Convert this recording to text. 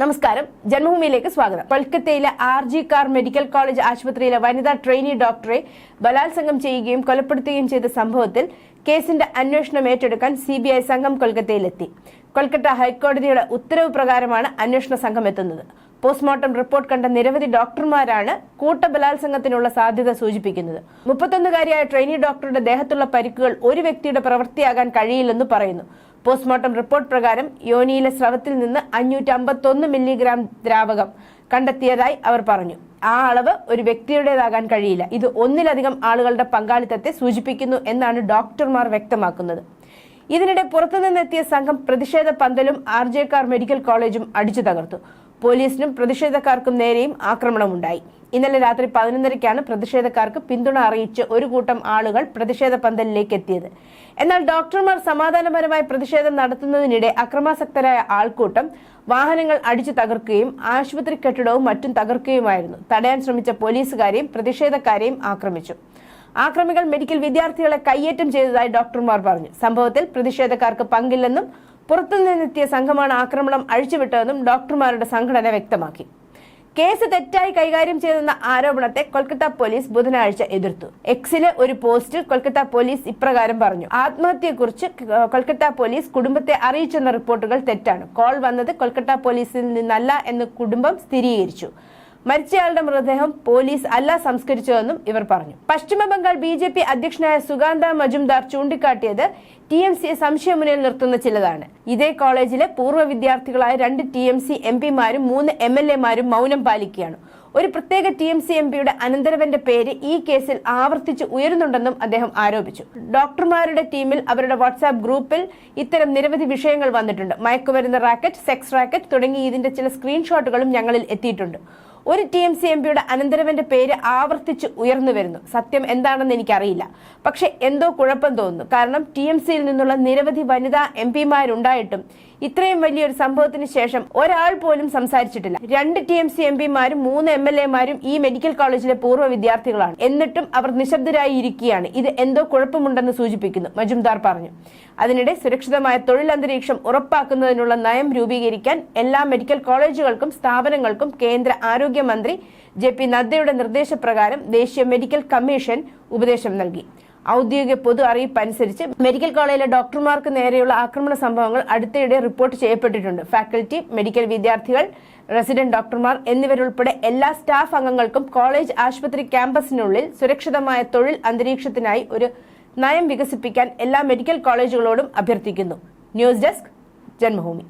നമസ്കാരം. ജന്മഭൂമിയിലേക്ക് സ്വാഗതം. കൊൽക്കത്തയിലെ R G Kar medical college ആശുപത്രിയിലെ വനിതാ ട്രെയിനി ഡോക്ടറെ ബലാത്സംഗം ചെയ്യുകയും കൊലപ്പെടുത്തുകയും ചെയ്ത സംഭവത്തിൽ കേസിന്റെ അന്വേഷണം ഏറ്റെടുക്കാൻ സി ബി ഐ സംഘം കൊൽക്കത്തയിലെത്തി. കൊൽക്കത്ത ഹൈക്കോടതിയുടെ ഉത്തരവ് പ്രകാരമാണ് അന്വേഷണ സംഘം എത്തുന്നത്. പോസ്റ്റ്മോർട്ടം റിപ്പോർട്ട് കണ്ട നിരവധി ഡോക്ടർമാരാണ് കൂട്ടബലാത്സംഗത്തിനുള്ള സാധ്യത സൂചിപ്പിക്കുന്നത്. മുപ്പത്തൊന്നുകാരിയായ ട്രെയിനി ഡോക്ടറുടെ ദേഹത്തുള്ള പരിക്കുകൾ ഒരു വ്യക്തിയുടെ പ്രവൃത്തിയാകാൻ കഴിയില്ലെന്ന് പറയുന്നു. പോസ്റ്റ്മോർട്ടം റിപ്പോർട്ട് പ്രകാരം യോനിയിലെ സ്രവത്തിൽ നിന്ന് അഞ്ഞൂറ്റി അമ്പത്തൊന്ന് മില്ലിഗ്രാം ദ്രാവകം കണ്ടെത്തിയതായി അവർ പറഞ്ഞു. ആ അളവ് ഒരു വ്യക്തിയുടേതാകാൻ കഴിയില്ല. ഇത് ഒന്നിലധികം ആളുകളുടെ പങ്കാളിത്തത്തെ സൂചിപ്പിക്കുന്നു എന്നാണ് ഡോക്ടർമാർ വ്യക്തമാക്കുന്നത്. ഇതിനിടെ പുറത്തുനിന്നെത്തിയ സംഘം പ്രതിഷേധ പന്തലും ആർ ജെക്കാർ കാർ മെഡിക്കൽ കോളേജും അടിച്ചു തകർത്തു. പോലീസിനും പ്രതിഷേധക്കാർക്കും നേരെയും ആക്രമണമുണ്ടായി. ഇന്നലെ രാത്രി പതിനൊന്നരയ്ക്കാണ് പ്രതിഷേധക്കാർക്ക് പിന്തുണ അറിയിച്ച് ഒരു കൂട്ടം ആളുകൾ പ്രതിഷേധ പന്തലിലേക്ക് എത്തിയത് എന്നാൽ ഡോക്ടർമാർ സമാധാനപരമായി പ്രതിഷേധം നടത്തുന്നതിനിടെ അക്രമാസക്തരായ ആൾക്കൂട്ടം വാഹനങ്ങൾ അടിച്ചു തകർക്കുകയും ആശുപത്രി കെട്ടിടവും മറ്റും തകർക്കുകയുമായിരുന്നു. തടയാൻ ശ്രമിച്ച പോലീസുകാരെയും പ്രതിഷേധക്കാരെയും ആക്രമിച്ചു. ആക്രമികൾ മെഡിക്കൽ വിദ്യാർത്ഥികളെ കയ്യേറ്റം ചെയ്തതായി ഡോക്ടർമാർ പറഞ്ഞു. സംഭവത്തിൽ പ്രതിഷേധക്കാർക്ക് പങ്കില്ലെന്നും പുറത്തുനിന്നെത്തിയ സംഘമാണ് ആക്രമണം അഴിച്ചുവിട്ടതെന്നും ഡോക്ടർമാരുടെ സംഘടന വ്യക്തമാക്കി. കേസ് തെറ്റായി കൈകാര്യം ചെയ്തെന്ന ആരോപണത്തെ കൊൽക്കത്ത പോലീസ് ബുധനാഴ്ച എതിർത്തു. എക്സിലെ ഒരു പോസ്റ്റിൽ കൊൽക്കത്ത പോലീസ് ഇപ്രകാരം പറഞ്ഞു ആത്മഹത്യയെക്കുറിച്ച് കൊൽക്കത്ത പോലീസ് കുടുംബത്തെ അറിയിച്ചെന്ന റിപ്പോർട്ടുകൾ തെറ്റാണ്. കോൾ വന്നത് കൊൽക്കത്ത പോലീസിൽ നിന്നല്ല എന്ന് കുടുംബം സ്ഥിരീകരിച്ചു. മരിച്ചയാളുടെ മൃതദേഹം പോലീസ് അല്ല സംസ്കരിച്ചതെന്നും ഇവർ പറഞ്ഞു. പശ്ചിമബംഗാൾ ബി ജെ പി അധ്യക്ഷനായ സുഗാന്ത മജുംദാർ ചൂണ്ടിക്കാട്ടിയത് ടി എം സിയെ സംശയമുന്നിൽ നിർത്തുന്ന ചിലതാണ്. ഇതേ കോളേജിലെ പൂർവ വിദ്യാർത്ഥികളായ രണ്ട് ടി എം സി എം പിമാരും മൂന്ന് എം എൽ എമാരും മൗനം പാലിക്കുകയാണ്. ഒരു പ്രത്യേക ടി എം സി എം പിയുടെ അനന്തരവന്റെ പേര് ഈ കേസിൽ ആവർത്തിച്ച് ഉയരുന്നുണ്ടെന്നും അദ്ദേഹം ആരോപിച്ചു. ഡോക്ടർമാരുടെ ടീമിൽ അവരുടെ വാട്സാപ്പ് ഗ്രൂപ്പിൽ ഇത്തരം നിരവധി വിഷയങ്ങൾ വന്നിട്ടുണ്ട്. മയക്കുമരുന്ന് റാക്കറ്റ് സെക്സ് റാക്കറ്റ് തുടങ്ങി ഇതിന്റെ ചില സ്ക്രീൻഷോട്ടുകളും ഞങ്ങളിൽ എത്തിയിട്ടുണ്ട്. ഒരു ടി എം സി എം പിയുടെ അനന്തരവന്റെ പേര് ആവർത്തിച്ച് ഉയർന്നു വരുന്നു. സത്യം എന്താണെന്ന് എനിക്കറിയില്ല. പക്ഷെ എന്തോ കുഴപ്പം തോന്നുന്നു. കാരണം ടി എം സിയിൽ നിന്നുള്ള നിരവധി വനിതാ എം പിമാരുണ്ടായിട്ടും ഇത്രയും വലിയൊരു സംഭവത്തിന് ശേഷം ഒരാൾ പോലും സംസാരിച്ചിട്ടില്ല. രണ്ട് ടി എം സി എം പിമാരും മൂന്ന് എം എൽ എമാരും ഈ മെഡിക്കൽ കോളേജിലെ പൂർവ വിദ്യാർത്ഥികളാണ്. എന്നിട്ടും അവർ നിശബ്ദരായി ഇരിക്കുകയാണ്. ഇത് എന്തോ കുഴപ്പമുണ്ടെന്ന് സൂചിപ്പിക്കുന്നു. മജുംദാർ പറഞ്ഞു. അതിനിടെ സുരക്ഷിതമായ തൊഴിൽ അന്തരീക്ഷം ഉറപ്പാക്കുന്നതിനുള്ള നയം രൂപീകരിക്കാൻ എല്ലാ മെഡിക്കൽ കോളേജുകൾക്കും സ്ഥാപനങ്ങൾക്കും കേന്ദ്ര ആരോഗ്യമന്ത്രി ജെ പി നദ്ദയുടെ നിർദ്ദേശപ്രകാരം ദേശീയ മെഡിക്കൽ കമ്മീഷൻ ഉപദേശം നൽകി. ഔദ്യോഗിക പൊതു അറിയിപ്പ് അനുസരിച്ച് മെഡിക്കൽ കോളേജിലെ ഡോക്ടർമാർക്ക് നേരെയുള്ള ആക്രമണ സംഭവങ്ങൾ അടുത്തിടെ റിപ്പോർട്ട് ചെയ്യപ്പെട്ടിട്ടുണ്ട്. ഫാക്കൽറ്റി മെഡിക്കൽ വിദ്യാർത്ഥികൾ റെസിഡന്റ് ഡോക്ടർമാർ എന്നിവരുൾപ്പെടെ എല്ലാ സ്റ്റാഫ് അംഗങ്ങൾക്കും കോളേജ് ആശുപത്രി ക്യാമ്പസിനുള്ളിൽ സുരക്ഷിതമായ തൊഴിൽ അന്തരീക്ഷത്തിനായി ഒരു നയം വികസിപ്പിക്കാൻ എല്ലാ മെഡിക്കൽ കോളേജുകളോടും അഭ്യർത്ഥിക്കുന്നു. News desk Janmabhumi.